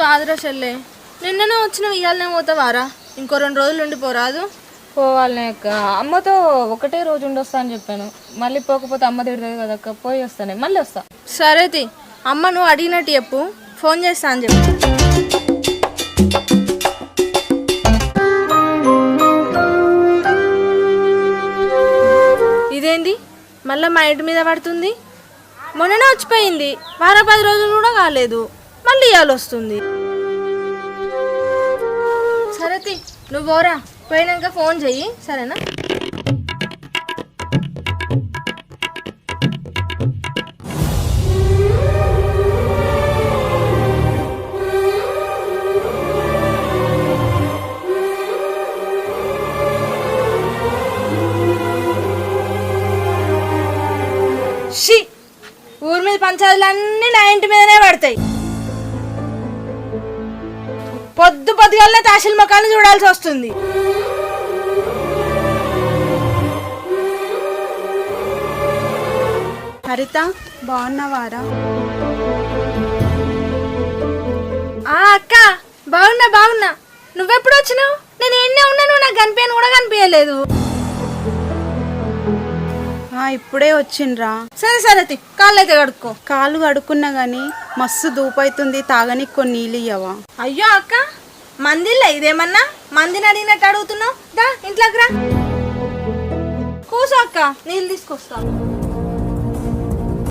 కాదురా చెల్లె. నిన్ననే వచ్చిన ఇయ్యాలనే పోతావారా? ఇంకో రెండు రోజులు ఉండిపోరాదు పోవాలనే అక్క. అమ్మతో ఒకటే రోజు ఉండొస్తా అని చెప్పాను. మళ్ళీ పోకపోతే అమ్మ తిడుతుంది కదా అక్క. పోయి వస్తానే. మళ్ళీ వస్తా. సరే తి. అమ్మ నువ్వు అడిగినట్టు చెప్పు. ఫోన్ చేస్తా అని చెప్పు. ఇదేంది? మళ్ళీ మా ఇంటి మీద పడుతుంది? మొన్ననే వచ్చిపోయింది. వారం పది రోజులు కూడా కాలేదు. మళ్ళీ ఇవాళ వస్తుంది సరేతి నువ్వు పోరా. పోయినాక ఫోన్ చెయ్యి సరేనా? షీ ఊరి మీద పంచాయతీలన్నీ నా ఇంటి మీదనే పడతాయి. పొద్దు పొద్దుగాలనే తాసిల్ మొక్కల్ని చూడాల్సి వస్తుంది. హరిత బాగున్నావారా? ఆ అక్క బాగున్నా బాగున్నా. నువ్వెప్పుడు వచ్చినావు? నేను ఎన్నే ఉన్నాను నాకు కనిపించను కూడా కనిపించలేదు ఇప్పుడే వచ్చిండ్రా. సరే సరే తి కాళ్ళు అయితే కడుక్కో. కాలు కడుక్కున్నా గాని మస్తు దూపైతుంది తాగనికి కొన్ని నీళ్ళు ఇయ్యవా. అయ్యో అక్క మందిలే ఇదేమన్నా? మందిని అడిగినట్టు అడుగుతున్నావు? దా ఇంట్లోకి రా. కూసో అక్క నీళ్ళు తీసుకొస్తాను